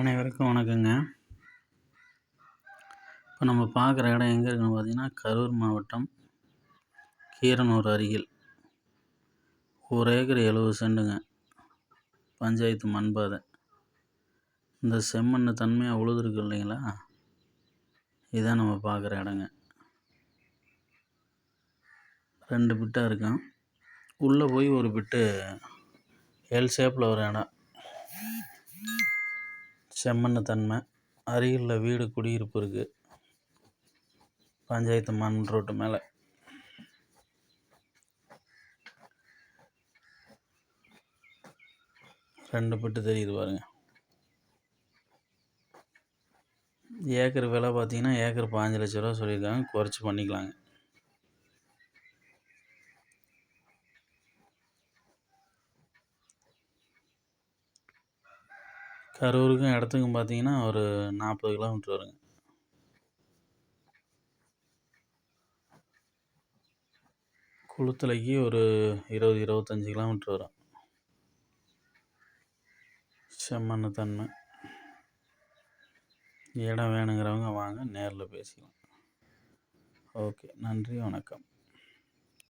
அனைவருக்கும் வணக்கங்க. இப்போ நம்ம பார்க்குற இடம் எங்கே இருக்குன்னு பார்த்தீங்கன்னா கரூர் மாவட்டம் கீரனூர் அருகில். ஒரு ஏக்கர் எழுபது சென்டுங்க பஞ்சாயத்து மண்பாதை. இந்த செம்மண் தன்மையாக உழுதுருக்கு இல்லைங்களா? இதுதான் நம்ம பார்க்குற இடங்க. ரெண்டு பிட்டாக இருக்கும் உள்ளே போய் ஒரு பிட்டு எல் ஷேப்பில் ஒரு இடம். செம்மண் தன்மை. அருகில் வீடு குடியிருப்பு இருக்குது பஞ்சாயத்து மண் ரோட்டு மேலே. ரெண்டு பட்டு தெரியுது பாருங்க. ஏக்கர் விலை பார்த்தீங்கன்னா ஏக்கர் பாஞ்சு லட்ச ரூபா சொல்லியிருக்காங்க. குறைச்சி பண்ணிக்கலாங்க. கரூருக்கும் இடத்துக்கும் பார்த்தீங்கன்னா ஒரு நாற்பது கிலோமீட்ரு வருங்க. குளுத்தலைக்கு ஒரு இருபது இருபத்தஞ்சி கிலோமீட்ரு வரும். செம்மண்ணு தன்மை. இடம் வேணுங்கிறவங்க வாங்க நேரில் பேசிக்கலாம். ஓகே நன்றி வணக்கம்.